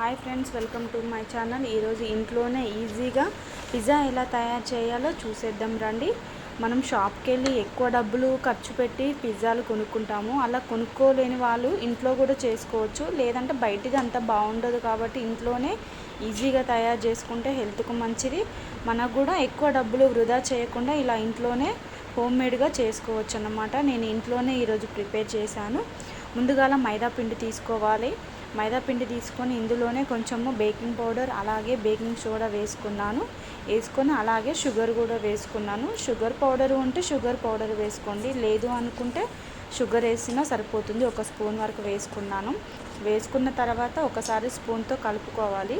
Hi friends welcome to my channel. ఈరోజు ఇంట్లోనే ఈజీగా పిజ్జా ఎలా తయారు చేయాలో చూసేద్దాం రండి. మనం షాప్కి వెళ్ళి ఎక్కువ డబ్బులు ఖర్చు పెట్టి పిజ్జాలు కొనుక్కుంటాము. అలా కొనుక్కోలేని వాళ్ళు ఇంట్లో కూడా చేసుకోవచ్చు. లేదంటే బయటిది అంత బాగుండదు కాబట్టి ఇంట్లోనే ఈజీగా తయారు చేసుకుంటే హెల్త్కు మంచిది. మనకు కూడా ఎక్కువ డబ్బులు వృధా చేయకుండా ఇలా ఇంట్లోనే హోమ్ మేడ్గా చేసుకోవచ్చు అన్నమాట నేను ఇంట్లోనే ఈరోజు ప్రిపేర్ చేశాను. ముందుగాల మైదా పిండి తీసుకోవాలి. మైదా పిండి తీసుకొని ఇందులోనే కొంచెము బేకింగ్ పౌడర్ అలాగే బేకింగ్ సోడా వేసుకున్నాను. వేసుకొని అలాగే షుగర్ కూడా వేసుకున్నాను. షుగర్ పౌడర్ ఉంటే షుగర్ పౌడర్ వేసుకోండి. లేదు అనుకుంటే షుగర్ వేసినా సరిపోతుంది. ఒక స్పూన్ వరకు వేసుకున్నాను. వేసుకున్న తర్వాత ఒకసారి స్పూన్తో కలుపుకోవాలి.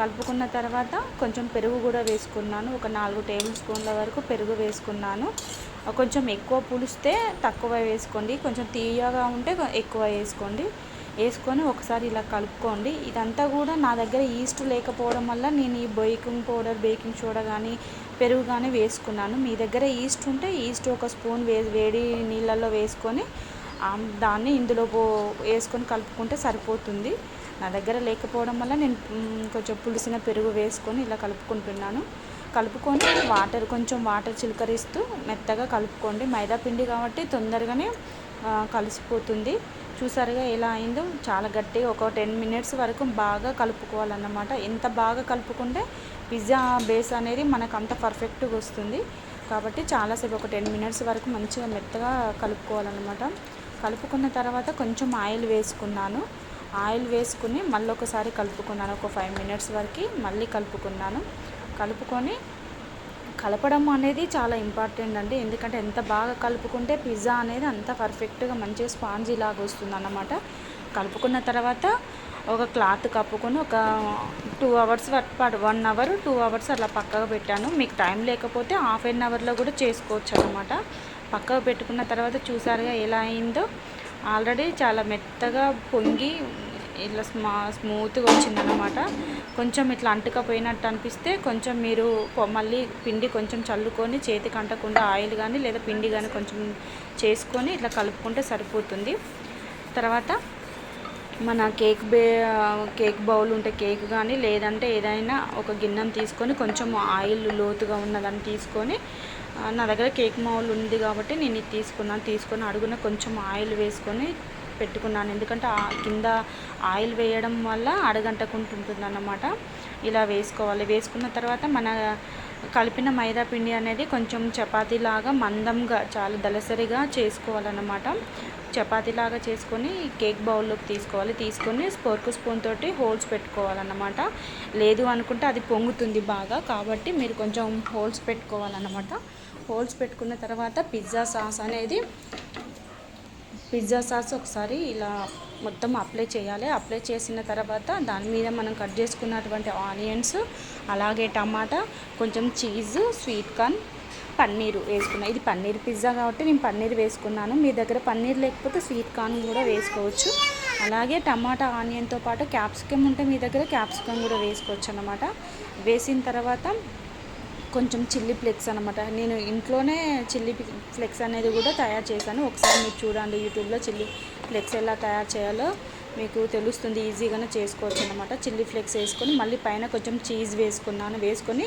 కలుపుకున్న తర్వాత కొంచెం పెరుగు కూడా వేసుకున్నాను. ఒక నాలుగు టేబుల్ స్పూన్ల వరకు పెరుగు వేసుకున్నాను. కొంచెం ఎక్కువ పులిస్తే తక్కువ వేసుకోండి. కొంచెం తీయగా ఉంటే ఎక్కువ వేసుకోండి. వేసుకొని ఒకసారి ఇలా కలుపుకోండి. ఇదంతా కూడా నా దగ్గర ఈస్ట్ లేకపోవడం వల్ల నేను ఈ బేకింగ్ పౌడర్ బేకింగ్ సోడా కానీ పెరుగు కానీ వేసుకున్నాను. మీ దగ్గర ఈస్ట్ ఉంటే ఈస్ట్ ఒక స్పూన్ వే వేడి నీళ్ళల్లో వేసుకొని దాన్ని ఇందులో వేసుకొని కలుపుకుంటే సరిపోతుంది. నా దగ్గర లేకపోవడం వల్ల నేను కొంచెం పులిసిన పెరుగు వేసుకొని ఇలా కలుపుకుంటున్నాను. కలుపుకొని వాటర్ కొంచెం వాటర్ చిలకరిస్తూ మెత్తగా కలుపుకోండి. మైదా పిండి కాబట్టి తొందరగానే కలిసిపోతుంది. చూసారుగా ఎలా అయిందో. చాలా గట్టిగా ఒక టెన్ మినిట్స్ వరకు బాగా కలుపుకోవాలన్నమాట. ఎంత బాగా కలుపుకుంటే పిజ్జా బేస్ అనేది మనకు అంత పర్ఫెక్ట్గా వస్తుంది. కాబట్టి చాలాసేపు ఒక టెన్ మినిట్స్ వరకు మంచిగా మెత్తగా కలుపుకోవాలన్నమాట. కలుపుకున్న తర్వాత కొంచెం ఆయిల్ వేసుకున్నాను. ఆయిల్ వేసుకుని మళ్ళీ ఒకసారి కలుపుకున్నాను. ఒక ఫైవ్ మినిట్స్ వరకు మళ్ళీ కలుపుకున్నాను. కలుపుకొని కలపడం అనేది చాలా ఇంపార్టెంట్ అండి. ఎందుకంటే ఎంత బాగా కలుపుకుంటే పిజ్జా అనేది అంత పర్ఫెక్ట్గా మంచిగా స్పాంజీ లాగా వస్తుంది అన్నమాట కలుపుకున్న తర్వాత ఒక క్లాత్ కప్పుకొని ఒక టూ అవర్స్ పాటు వన్ అవర్ టూ అవర్స్ అలా పక్కగా పెట్టాను. మీకు టైం లేకపోతే హాఫ్ ఎన్ అవర్లో కూడా చేసుకోవచ్చు అనమాట పక్కగా పెట్టుకున్న తర్వాత చూసారుగా ఎలా అయిందో. ఆల్రెడీ చాలా మెత్తగా పొంగి ఇట్లా స్మా స్మూత్గా వచ్చిందనమాట కొంచెం ఇట్లా అంటుకపోయినట్టు అనిపిస్తే కొంచెం మీరు మళ్ళీ పిండి కొంచెం చల్లుకొని చేతికి అంటకుండా ఆయిల్ కానీ లేదా పిండి కానీ కొంచెం చేసుకొని ఇట్లా కలుపుకుంటే సరిపోతుంది. తర్వాత మన కేక్ బే కేక్ బౌల్ ఉంటే కేక్ కానీ లేదంటే ఏదైనా ఒక గిన్నెం తీసుకొని కొంచెం ఆయిల్ లోతుగా ఉన్నదాన్ని తీసుకొని నా దగ్గర కేక్ మౌల్ ఉంది కాబట్టి నేను ఇది తీసుకున్నాను. తీసుకొని అడుగున కొంచెం ఆయిల్ వేసుకొని పెట్టుకున్నాను. ఎందుకంటే కింద ఆయిల్ వేయడం వల్ల అడగంటకుంటుంటుంది అన్నమాట ఇలా వేసుకోవాలి. వేసుకున్న తర్వాత మన కలిపిన మైదా పిండి అనేది కొంచెం చపాతీలాగా మందంగా చాలా దలసరిగా చేసుకోవాలన్నమాట. చపాతీలాగా చేసుకొని కేక్ బౌల్లోకి తీసుకోవాలి. తీసుకొని స్పోర్క్ స్పూన్ తోటి హోల్స్ పెట్టుకోవాలన్నమాట. లేదు అనుకుంటే అది పొంగుతుంది బాగా. కాబట్టి మీరు కొంచెం హోల్స్ పెట్టుకోవాలన్నమాట. హోల్స్ పెట్టుకున్న తర్వాత పిజ్జా సాస్ అనేది పిజ్జా సాస్ ఒకసారి ఇలా మొత్తం అప్లై చేయాలి. అప్లై చేసిన తర్వాత దాని మీద మనం కట్ చేసుకున్నటువంటి ఆనియన్స్ అలాగే టమాటా కొంచెం చీజ్ స్వీట్ కార్న్ పన్నీరు వేసుకున్నాను ఇది పన్నీర్ పిజ్జా కాబట్టి నేను పన్నీర్ వేసుకున్నాను. మీ దగ్గర పన్నీర్ లేకపోతే స్వీట్ కార్న్ కూడా వేసుకోవచ్చు. అలాగే టమాటా ఆనియన్తో పాటు క్యాప్సికమ్ ఉంటే మీ దగ్గర క్యాప్సికమ్ కూడా వేసుకోవచ్చు అనమాట వేసిన తర్వాత కొంచెం చిల్లీ ఫ్లెక్స్ అనమాట నేను ఇంట్లోనే చిల్లీ ఫ్లెక్స్ అనేది కూడా తయారు చేశాను. ఒకసారి మీరు చూడండి యూట్యూబ్లో చిల్లీ ఫ్లెక్స్ ఎలా తయారు చేయాలో మీకు తెలుస్తుంది. ఈజీగానే చేసుకోవచ్చు అనమాట చిల్లీ ఫ్లెక్స్ వేసుకొని మళ్ళీ పైన కొంచెం చీజ్ వేసుకున్నాను. వేసుకొని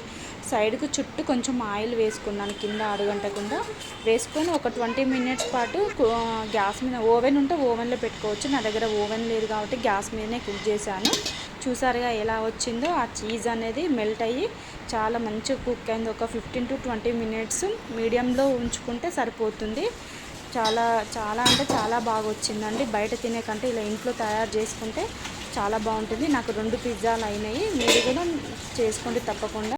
సైడ్కు చుట్టూ కొంచెం ఆయిల్ వేసుకున్నాను కింద అడుగంటకుండా వేసుకొని ఒక ట్వంటీ మినిట్స్ పాటు గ్యాస్ మీద ఓవెన్ ఉంటే ఓవెన్లో పెట్టుకోవచ్చు. నా దగ్గర ఓవెన్ లేదు కాబట్టి గ్యాస్ మీదనే కుక్ చేశాను. చూసారుగా ఎలా వచ్చిందో ఆ చీజ్ అనేది మెల్ట్ అయ్యి చాలా మంచిగా కుక్ అయింది. ఒక ఫిఫ్టీన్ టు ట్వంటీ మినిట్స్ మీడియంలో ఉంచుకుంటే సరిపోతుంది. చాలా చాలా అంటే చాలా బాగా వచ్చిందండి. బయట తినే కంటే ఇలా ఇంట్లో తయారు చేసుకుంటే చాలా బాగుంటుంది. నాకు రెండు పిజ్జాలు అయినాయి. మీరు కూడా చేసుకోండి తప్పకుండా.